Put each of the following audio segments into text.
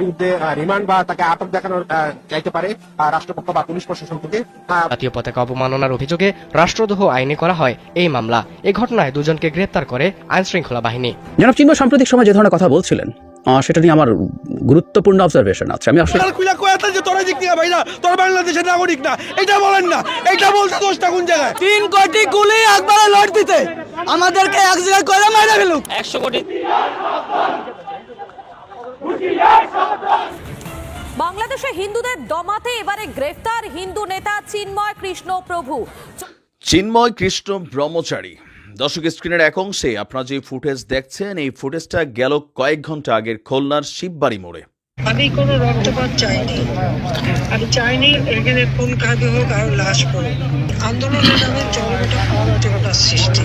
বিরুদ্ধে রিমান্ড বা তাকে আটক দেখানোর চাইতে পারে রাষ্ট্রপক্ষ বা পুলিশ প্রশাসন থেকে। জাতীয় পতাকা অবমাননার অভিযোগে রাষ্ট্রদ্রোহ আইনে করা হয় এই মামলা। এই ঘটনায় দুজনকে গ্রেপ্তার করে আইন শৃঙ্খলা বাহিনী। জনাব চিন্ময় সাম্প্রতিক সময় যে ধরনের কথা বলছিলেন আহ, সেটা নিয়ে আমার গুরুত্বপূর্ণ অবজারভেশন আছে। আমি আসলে সকাল খুলে যে তোরা দিক থেকে ভাইরা তোরা বাংলাদেশের নাগরিক না। এটা বলেন না। এটা বলতে দোষটা কোন জায়গায়? তিন কোটি গুলি একবারে লট দিতে আমাদেরকে এক জায়গায় করে মেরে ফেলুক। একশো কোটি বাংলাদেশে হিন্দুদের দমাতে এবারে গ্রেফতার হিন্দু নেতা চিন্ময় কৃষ্ণ প্রভু চিন্ময় কৃষ্ণ ব্রহ্মচারী। দর্শক স্ক্রিনের এক অংশে আপনারা যে ফুটেজ দেখছেন এই ফুটেজটা গেল কয়েক ঘণ্টা আগের খুলনার শিববাড়ি মোড়ে। আমি কোনো রক্তপাত চাইনি। আমি চাইনি এখানে কোন কাজে হোক আর লাশ পড়ে আন্দোলনের নামে অরাজকতার সৃষ্টি।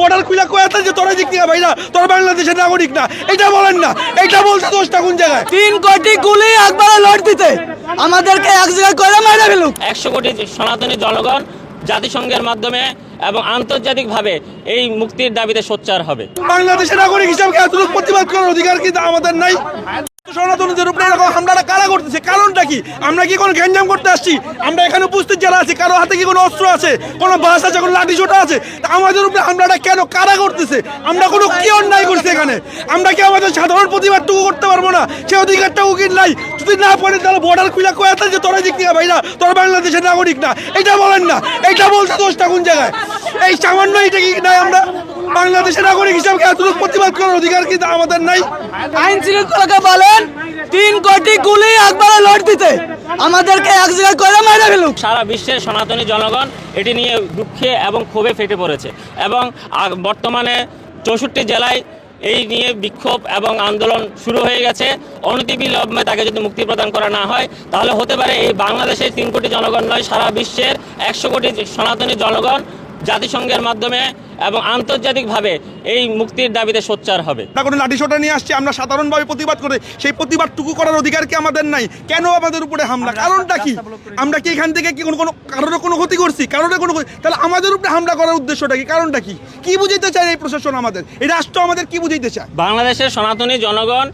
বর্ডার খুলে কয়াতে যে তোরা ভাইরা তোরা বাংলাদেশের নাগরিক না। এটা বলেন না এটা বলতে দোষটা কোন জায়গায়? তিন কোটি গুলি একবারে লট দিতে। আমাদেরকে এক জায়গায় করে মেরে ফেলুক। একশো কোটি সনাতনী জনগণ জাতিসংঘের মাধ্যমে এবং আন্তর্জাতিকভাবে এই মুক্তির দাবিতে সোচ্চার হবে। বাংলাদেশের নাগরিক হিসাবে এতটুকু প্রতিবাদ করার অধিকার কি আমাদের নাই। সনাতনীদের উপরে এরকম হামলাটা কারা করতেছে? কারণটা কি? আমরা কি কোনো গ্যাঞ্জাম করতে আসছি? আমরা এখানে উপস্থিত যারা আছি, কারও হাতে কি কোনো অস্ত্র আছে? কোনো বাস আছে, কোনো লাঠি ছোটা আছে? তা আমাদের উপরে হামলাটা কেন কারা করতেছে? আমরা কোনো কি অন্যায় করছি এখানে? আমরা কি আমাদের সাধারণ প্রতিবাদটুকু করতে পারব না? সে অধিকারটাও কি নাই। যদি না পারে, তাহলে বর্ডার খুলে কয়াতে যে তোরা দিক থেকে ভাইরা? তোরা বাংলাদেশের নাগরিক না। এটা বলেন না। এটা বলতে দোষটা কোন জায়গায়? এই সামান্য এটা কি নাই আমরা বাংলাদেশের নাগরিক হিসাবে এতটুকু প্রতিবাদ করার অধিকার কি আমাদের নাই। আইন শৃঙ্খলাকে বলেন তিন কোটি গুলি একবারে লট দিতে। আমাদেরকে এক জায়গায় করে মেরে ফেলুক। সারা বিশ্বের সনাতনী জনগণ এটি নিয়ে দুঃখে এবং ক্ষোভে ফেটে পড়েছে এবং বর্তমানে চৌষট্টি জেলায় এই নিয়ে বিক্ষোভ এবং আন্দোলন শুরু হয়ে গেছে। অনতিবিলম্বে তাকে যদি মুক্তি প্রদান করা না হয় তাহলে হতে পারে এই বাংলাদেশের তিন কোটি জনগণ নয় সারা বিশ্বের একশো কোটি সনাতনী জনগণ জাতিসংঘের মাধ্যমে এবং আন্তর্জাতিকভাবে এই মুক্তির দাবিতে সোচ্চার হবে। আমরা কোনো লাঠি সোটা নিয়ে আসছি আমরা সাধারণভাবে প্রতিবাদ করে সেই প্রতিবাদটুকু করার অধিকার কি আমাদের নাই? কেন আমাদের উপরে হামলা? কারণটা কি? আমরা কি এখান থেকে কি কোনো কোনো কারোর কোনো ক্ষতি করছি? কারোর কোনো ক্ষতি তাহলে আমাদের উপরে হামলা করার উদ্দেশ্যটা কি? কারণটা কি? কি বুঝাইতে চায় এই প্রশাসন আমাদের? এই রাষ্ট্র আমাদের কি বুঝাইতে চায়? বাংলাদেশের সনাতনী জনগণ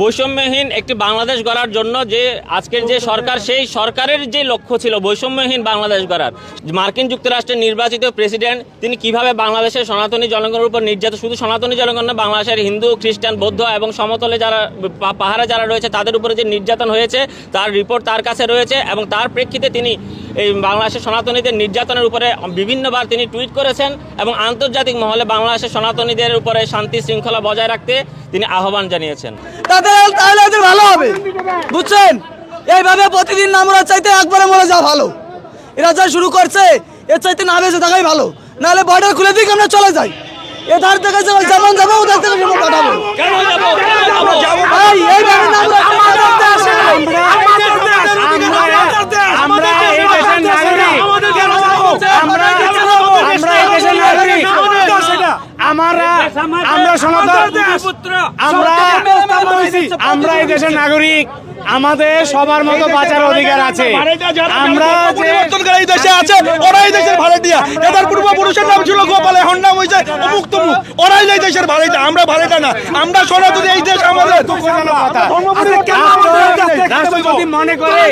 বৈষম্যহীন একটি বাংলাদেশ গড়ার জন্য যে আজকের যে সরকার, সেই সরকারের যে লক্ষ্য ছিল বৈষম্যহীন বাংলাদেশ গড়ার, মার্কিন যুক্তরাষ্ট্রের নির্বাচিত প্রেসিডেন্ট, তিনি কীভাবে বাংলাদেশের সনাতনী জনগণের উপর নির্যাতন, শুধু সনাতনী জনগণ না, বাংলাদেশের হিন্দু, খ্রিস্টান, বৌদ্ধ এবং সমতলে যারা পাহাড়ে যারা রয়েছে, তাদের উপরে যে নির্যাতন হয়েছে, তার রিপোর্ট তার কাছে রয়েছে এবং তার প্রেক্ষিতে তিনি এই বাংলাদেশের সনাতনীদের নির্যাতনের উপরে বিভিন্নবার তিনি টুইট করেছেন এবং আন্তর্জাতিক মহলে বাংলাদেশের সনাতনীদের উপরে শান্তি শৃঙ্খলা বজায় রাখতে তিনি আহ্বান জানিয়েছেন। তাদের তাহলে এদের ভালো হবে। বুঝছেন? এইভাবে প্রতিদিন আমরা চাইতে একবারে মরে যাওয়া ভালো। এরা যা শুরু করছে এর চাইতে না বেঁচে থাকাই ভালো। নাহলে বর্ডার খুলে দিকে আমরা চলে যাই এধার থেকে যেমন যাব ওদের থেকে সেমন পাঠাবো। ভাই, এইভাবে আমরা এই দেশের নাগরিক আমরা আমরা এই দেশের নাগরিক আমরা আমরা সনাতন আমরা আমরা এই দেশের নাগরিক। আমাদের সবার মতো বাঁচার অধিকার আছে। আমরা এই দেশে আছে ওরাই দেশের ভাড়াটিয়া এদের পূর্বপুরুষের নাম ছিল গোপালে হন নাম হয়েছে অমুক তমুক ওরাই এই দেশের ভাড়াটা আমরা ভাড়াটা না। আমরা সনাতনী এই দেশ আমাদের। মনে করে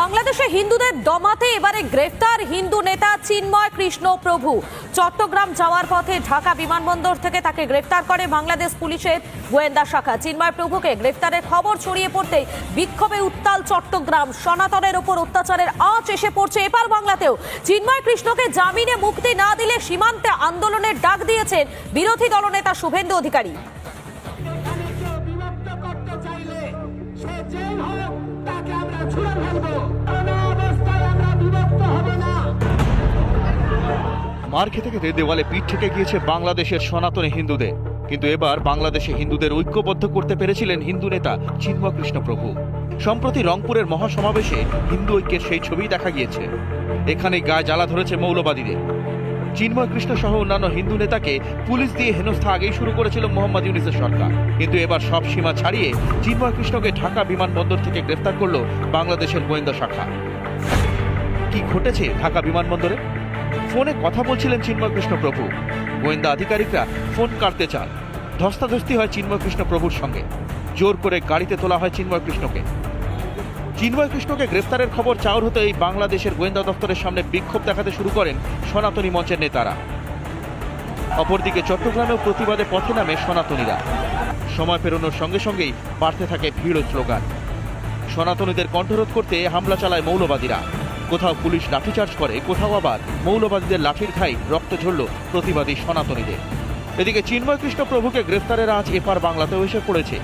বাংলাদেশে হিন্দুদের দমাতে এবারে গ্রেফতার হিন্দু নেতা চিন্ময় কৃষ্ণ প্রভু। চট্টগ্রাম যাওয়ার পথে ঢাকা বিমানবন্দর থেকে তাকে গ্রেফতার করে বাংলাদেশ পুলিশের গোয়েন্দা শাখা। চিন্ময় প্রভুকে গ্রেফতারের খবর ছড়িয়ে পড়তেই বিক্ষোভে উত্তাল চট্টগ্রাম। সনাতনের ওপর অত্যাচারের আঁচ এসে পড়ছে এপার বাংলাতেও। চিন্ময় কৃষ্ণকে জামিনে মুক্তি না দিলে সীমান্তে আন্দোলনের ডাক দিয়েছেন বিরোধী দলনেতা শুভেন্দু অধিকারী। মার খেতে খেতে দেওয়ালে পিঠ থেকে গিয়েছে বাংলাদেশের সনাতনী হিন্দুদের। কিন্তু এবার বাংলাদেশে হিন্দুদের ঐক্যবদ্ধ করতে পেরেছিলেন হিন্দু নেতা চিন্ময় প্রভু। সম্প্রতি রংপুরের মহাসমাবেশে হিন্দু ঐক্যের সেই ছবি দেখা গিয়েছে। এখানে গায়ে জ্বালা ধরেছে মৌলবাদীদের। চিন্ময় কৃষ্ণ সহ অন্যান্য হিন্দু নেতাকে পুলিশ দিয়ে হেনস্থা আগেই শুরু করেছিল মোহাম্মদ ইউনিসের সরকার। কিন্তু এবার সব সীমা ছাড়িয়ে চিন্ময় কৃষ্ণকে ঢাকা বিমানবন্দর থেকে গ্রেফতার করল বাংলাদেশের গোয়েন্দা শাখা। কি ঘটেছে ঢাকা বিমানবন্দরে? ফোনে কথা বলছিলেন চিন্ময় কৃষ্ণ প্রভু। গোয়েন্দা আধিকারিকরা ফোন কাটতে চান। ধস্তাধস্তি হয় চিন্ময় কৃষ্ণ প্রভুর সঙ্গে। জোর করে গাড়িতে তোলা হয় চিন্ময় কৃষ্ণকে। চিন্ময় কৃষ্ণকে গ্রেফতারের খবর চাউর হতে এই বাংলাদেশের গোয়েন্দা দপ্তরের সামনে বিক্ষোভ দেখাতে শুরু করেন সনাতনী মঞ্চের নেতারা। অপরদিকে চট্টগ্রামেও প্রতিবাদে পথে নামে সনাতনীরা। সময় পেরোনোর সঙ্গে সঙ্গেই বাড়তে থাকে ভিড় স্লোগান। সনাতনীদের কণ্ঠরোধ করতে হামলা চালায় মৌলবাদীরা। কোথাও পুলিশ লাঠিচার্জ করে, কোথাও আবার মৌলবাদীদের লাঠির ঘাই রক্ত ঝরল প্রতিবাদী সনাতনীদের। এদিকে চিন্ময় কৃষ্ণ প্রভুকে গ্রেফতারের আজ এপার বাংলাতেও এসে পড়েছে।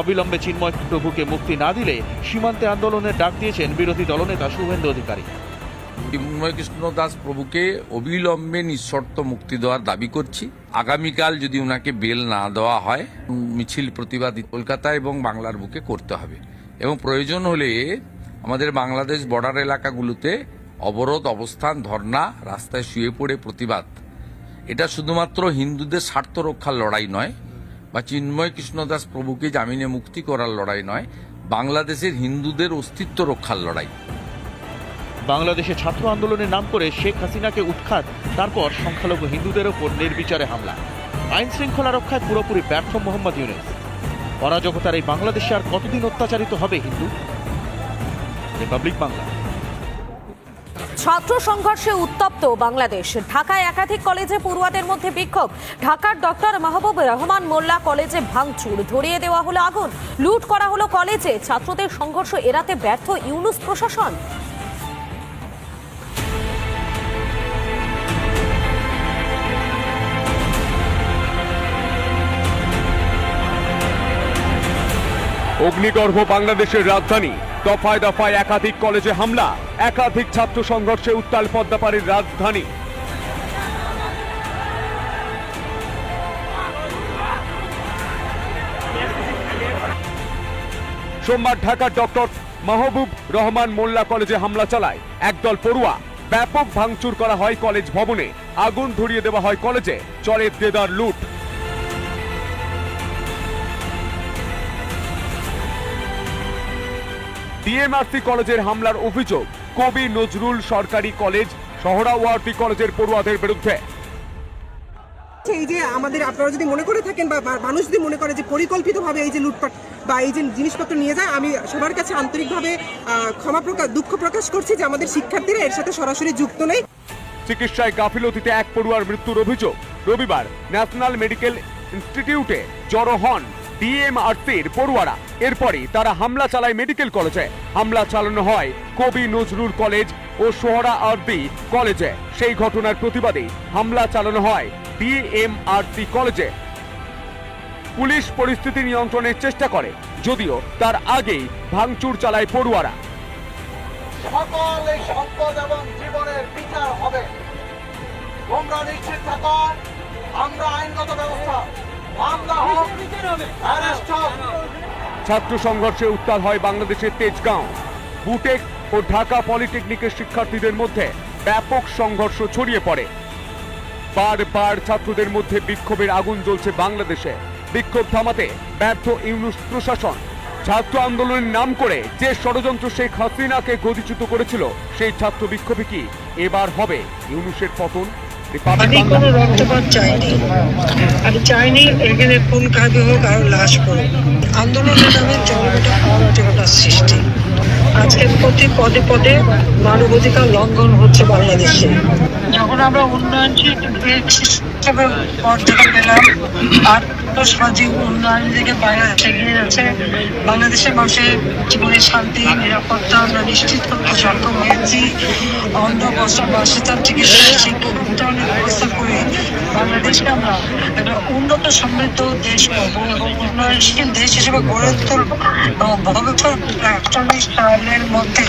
অবিলম্বে চিন্ময় প্রভুকে মুক্তি না দিলে সীমান্তে আন্দোলনের ডাক দিয়েছেন বিরোধী দলনেতা শুভেন্দু অধিকারী। চিন্ময় কৃষ্ণ দাস প্রভুকে অবিলম্বে নিঃশর্ত মুক্তি দেওয়ার দাবি করছি। আগামীকাল যদি ওনাকে বেল না দেওয়া হয়, মিছিল প্রতিবাদ কলকাতা এবং বাংলার বুকে করতে হবে। এবং প্রয়োজন হলে আমাদের বাংলাদেশ বর্ডার এলাকাগুলোতে অবরোধ, অবস্থান, ধর্ণা, রাস্তায় শুয়ে পড়ে প্রতিবাদ। এটা শুধুমাত্র হিন্দুদের স্বার্থ রক্ষার লড়াই নয় বা চিন্ময় কৃষ্ণদাস প্রভুকে জামিনে মুক্তি করার লড়াই নয়, বাংলাদেশের হিন্দুদের অস্তিত্ব রক্ষার লড়াই। বাংলাদেশে ছাত্র আন্দোলনের নাম করে শেখ হাসিনাকে উৎখাত, তারপর সংখ্যালঘু হিন্দুদের ওপর নির্বিচারে হামলা। আইন শৃঙ্খলা রক্ষায় পুরোপুরি ব্যর্থ মোহাম্মদ ইউনুস। অরাজকতার এই বাংলাদেশে আর কতদিন অত্যাচারিত হবে হিন্দু? রিপাবলিক বাংলা। ছাত্র সংঘর্ষে উত্তপ্ত বাংলাদেশ। ঢাকায় একাধিক কলেজে পড়ুয়াদের মধ্যে বিক্ষোভ। ঢাকার ডক্টর মাহবুব রহমান মোল্লা কলেজে ভাঙচুর। ধরিয়ে দেওয়া হলো আগুন। লুট করা হলো কলেজে। ছাত্রদের সংঘর্ষ এড়াতে ব্যর্থ ইউনুস প্রশাসন। অগ্নিগর্ভ বাংলাদেশের রাজধানী। দফায় দফায় একাধিক কলেজে হামলা, একাধিক ছাত্র সংঘর্ষে উত্তাল পদ্মাপাড়ির রাজধানী। সোমবার ঢাকার ডক্টর মাহবুব রহমান মোল্লা কলেজে হামলা চালায়। একদল পড়ুয়া ব্যাপক ভাঙচুর করা হয় কলেজ ভবনে, আগুন ধরিয়ে দেওয়া হয় কলেজে, চলে দেদার লুট। ডিএমআরসি কলেজের হামলার অভিযোগ। কবি নজরুল সরকারি কলেজ সহরাওয়ার্দী কলেজের পড়ুয়াদের বিরুদ্ধে। এই যে আমাদের আপনারা যদি মনে করে থাকেন বা মানুষ যদি মনে করে যে পরিকল্পিতভাবে এই যে লুটপাট বা এই যে জিনিসপত্র নিয়ে যায় আমি সবার কাছে আন্তরিকভাবে ক্ষমা প্রকাশ দুঃখ প্রকাশ করছি যে আমাদের শিক্ষার্থীরা এর সাথে সরাসরি যুক্ত নেই। চিকিৎসায় গাফিলতিতে এক পড়ুয়ার মৃত্যুর অভিযোগ। রবিবার ন্যাশনাল মেডিকেল ইনস্টিটিউটে জড়ো হন ডিএমআরসির পড়ুয়ারা। এরপরে তারা হামলা চালায় মেডিকেল কলেজে হামলা চালানো হয় কবি নজরুল কলেজ ও সোহরা আরদি কলেজে। সেই ঘটনার প্রতিবাদে হামলা চালানো হয় ডিএমআরসি কলেজে। পুলিশ পরিস্থিতি নিয়ন্ত্রণের চেষ্টা করে, যদিও তার আগেই ভাঙচুর চালায় পড়ুয়ারা। সকলে সম্পদ এবং জীবনের বিচার হবে। তোমরা নিশ্চিত থাকো, আমরা আইনগত ব্যবস্থা ছাত্র সংঘর্ষে উত্তাল হয় বাংলাদেশের তেজগাঁও। বুটেক ও ঢাকা পলিটেকনিকের শিক্ষার্থীদের মধ্যে ব্যাপক সংঘর্ষ ছড়িয়ে পড়ে। বারবার ছাত্রদের মধ্যে বিক্ষোভের আগুন জ্বলছে বাংলাদেশে। বিক্ষোভ থামাতে ব্যর্থ ইউনুস প্রশাসন। ছাত্র আন্দোলনের নাম করে যে ষড়যন্ত্র শেখ হাসিনাকে গদিচ্যুত করেছিল, সেই ছাত্র বিক্ষোভে কি এবার হবে ইউনুসের পতন? আমি কোনো রক্তপাত চাইনি। আমি চাইনি এখানে কোন কাজে হোক আর লাশ করুক আন্দোলনের নামে জনগণটা অরাজকতার সৃষ্টি। আজকে প্রতি পদে পদে মানবাধিকার লঙ্ঘন হচ্ছে বাংলাদেশে। যখন আমরা উন্নয়নশীল দেশ হিসেবে মর্যাদা পেলাম আর সামাজিক উন্নয়ন থেকে বাইরে এগিয়ে যাচ্ছে, বাংলাদেশের মানুষের জীবনে শান্তি, নিরাপত্তা, আমরা নিশ্চিত করতে সক্ষম হয়েছি। অন্য বছর বাসস্থান, চিকিৎসা, শিক্ষা উন্নয়নের ব্যবস্থা করে বাংলাদেশকে আমরা একটা উন্নত, সমৃদ্ধ দেশ হব এবং উন্নয়নশীল দেশ হিসেবে গড়ে তুলবো। এবং ভবিষ্যৎ একচল্লিশ সালের মধ্যে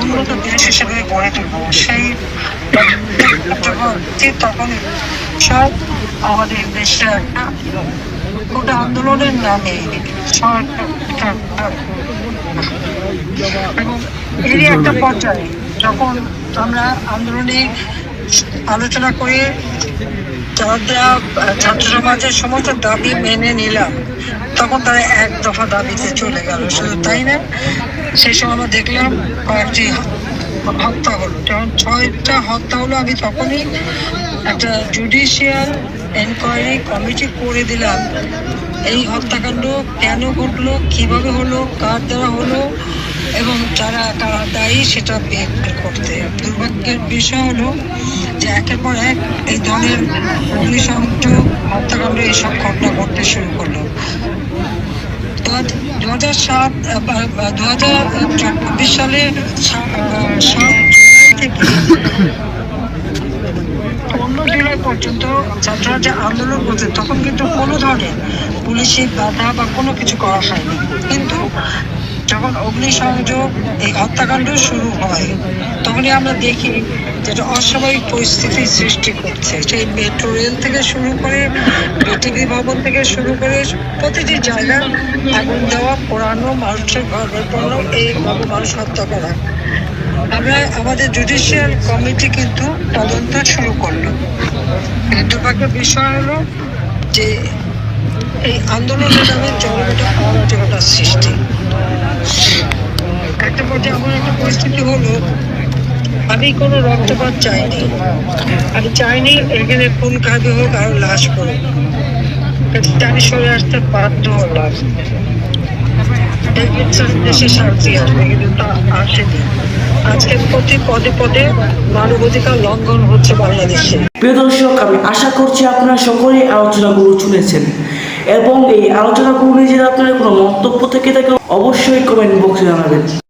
উন্নত দেশ হিসেবে গড়ে তুলবো। সেই তখন সব আমাদের দেশে একটা গোটা আন্দোলনের নামে এবং এরই একটা পর্যায়ে যখন আমরা আন্দোলনে আলোচনা করে যারা ছাত্র সমাজের সমস্ত দাবি মেনে নিলাম, তখন তারা এক দফা দাবিতে চলে গেল। শুধু তাই না সেই সময় আমরা দেখলাম কয়েকটি হত্যা হলো। যখন ছয়টা হত্যা হলো, আমি তখনই একটা জুডিশিয়াল এনকোয়ারি কমিটি করে দিলাম। এই হত্যাকাণ্ড কেন ঘটলো, কীভাবে হলো, কার দ্বারা হলো, এবং যারা, কারা দায়ী, সেটা বের করতে। দুর্ভাগ্যের বিষয় হলো যে একের পর এক এই ধরনের অগ্নিসংযোগ, হত্যাকাণ্ড এইসব ঘটনা ঘটতে শুরু করল। দু সাত জুলাই থেকে অন্য জেলায় পর্যন্ত ছাত্ররা আন্দোলন করছে, তখন কিন্তু কোনো ধরনের পুলিশি বাধা বা কোনো কিছু করা হয়নি। কিন্তু যখন অগ্নিসংযোগ, এই হত্যাকাণ্ড শুরু হয়, তখনই আমরা দেখি যেটা অস্বাভাবিক পরিস্থিতির সৃষ্টি করছে। সেই মেট্রো রেল থেকে শুরু করে বিটিভি ভবন থেকে শুরু করে প্রতিটি জায়গায় আগুন দেওয়া, পোড়ানো, মানুষের ঘর পোড়ানো এইভাবে মানুষ হত্যা করা। আমরা আমাদের জুডিশিয়াল কমিটি কিন্তু তদন্ত শুরু করল। দুর্ভাগ্যের বিষয় হলো যে এই আন্দোলনের নামে জনগণের অরাজকতার সৃষ্টি। একটা পর্যায়ে এমন একটা পরিস্থিতি হলো, আমি কোনো রক্তপাত চাইনি। আমি চাইনি এখানে কোন খাবে হোক আর লাশ করুক আমি সরে আসতে বাধ্য হলাম। দেশে শান্তি আসবে কিন্তু তা আসেনি। আজকে প্রতি পদে পদে মানবাধিকার লঙ্ঘন হচ্ছে বাংলাদেশে। প্রিয় দর্শক, আমি আশা করছি আপনারা সকলেই আলোচনাগুলো শুনেছেন। এবং এই আলোচনা নিয়ে যদি আপনার কোনো মন্তব্য থেকে থাকে অবশ্যই কমেন্ট বক্সে জানাবেন।